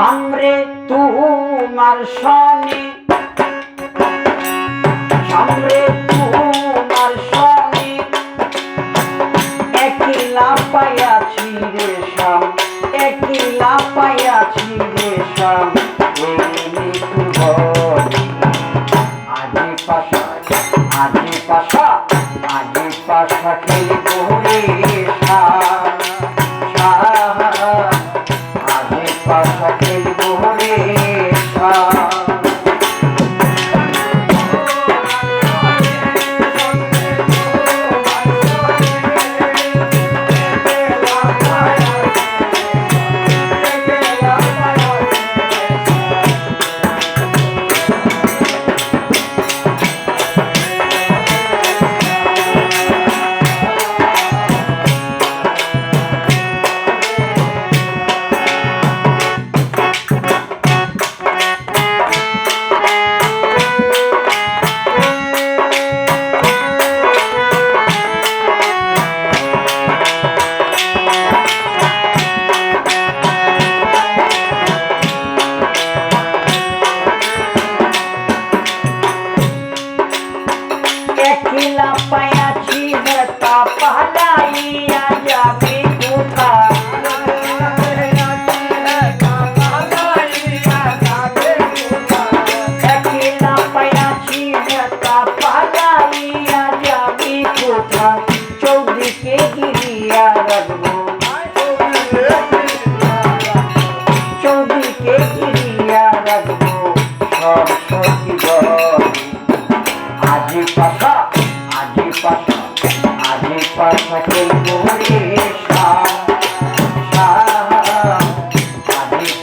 সামরে তোমার শনি সামরে তোমার শনি একলা পাইয়াছি রে শাম একলা পাইয়াছি রে শাম। ভয় aquele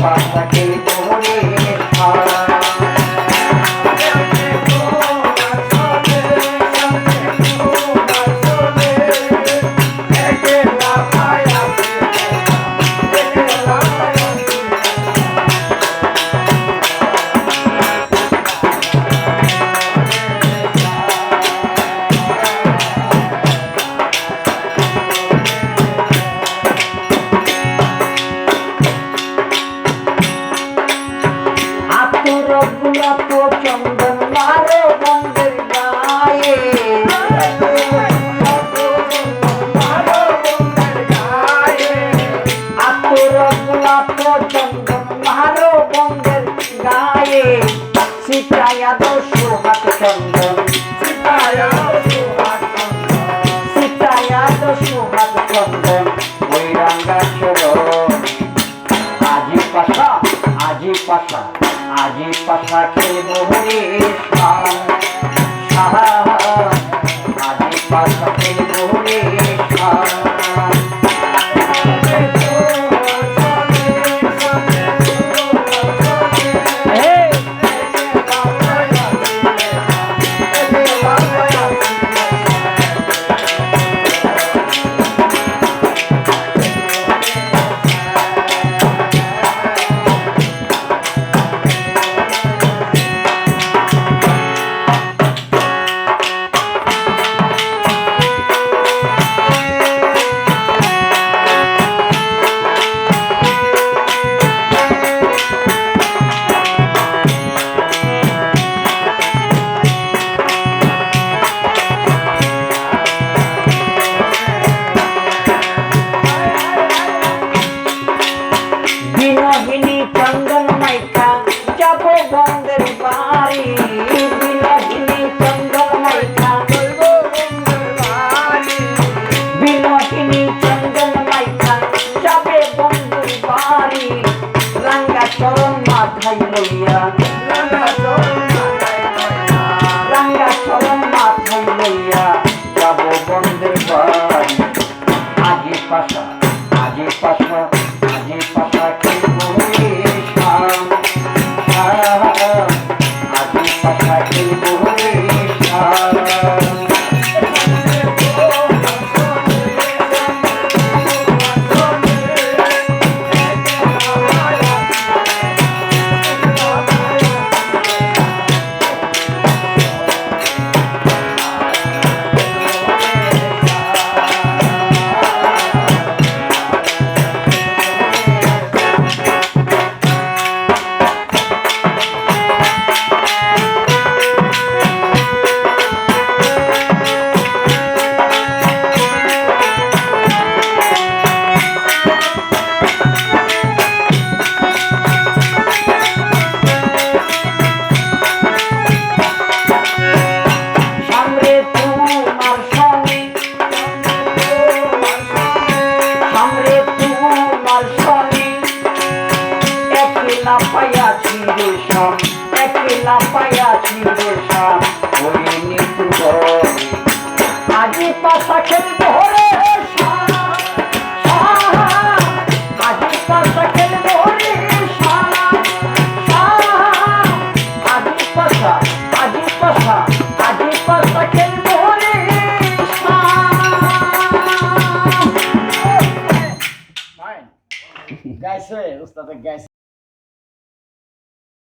পাতা গায়ে সিপায়া দোষ হাত চন্দন সিপায়া সিপায়া দোষ হাত চন্দন। ওই রাঙ্গা চরণ আজি পাশা আজি পাশা আজি পাশা খেলব রে সনে একলা পায়াছি রে সন একলা পায়াছি রে সন উস্তাদে গাইছে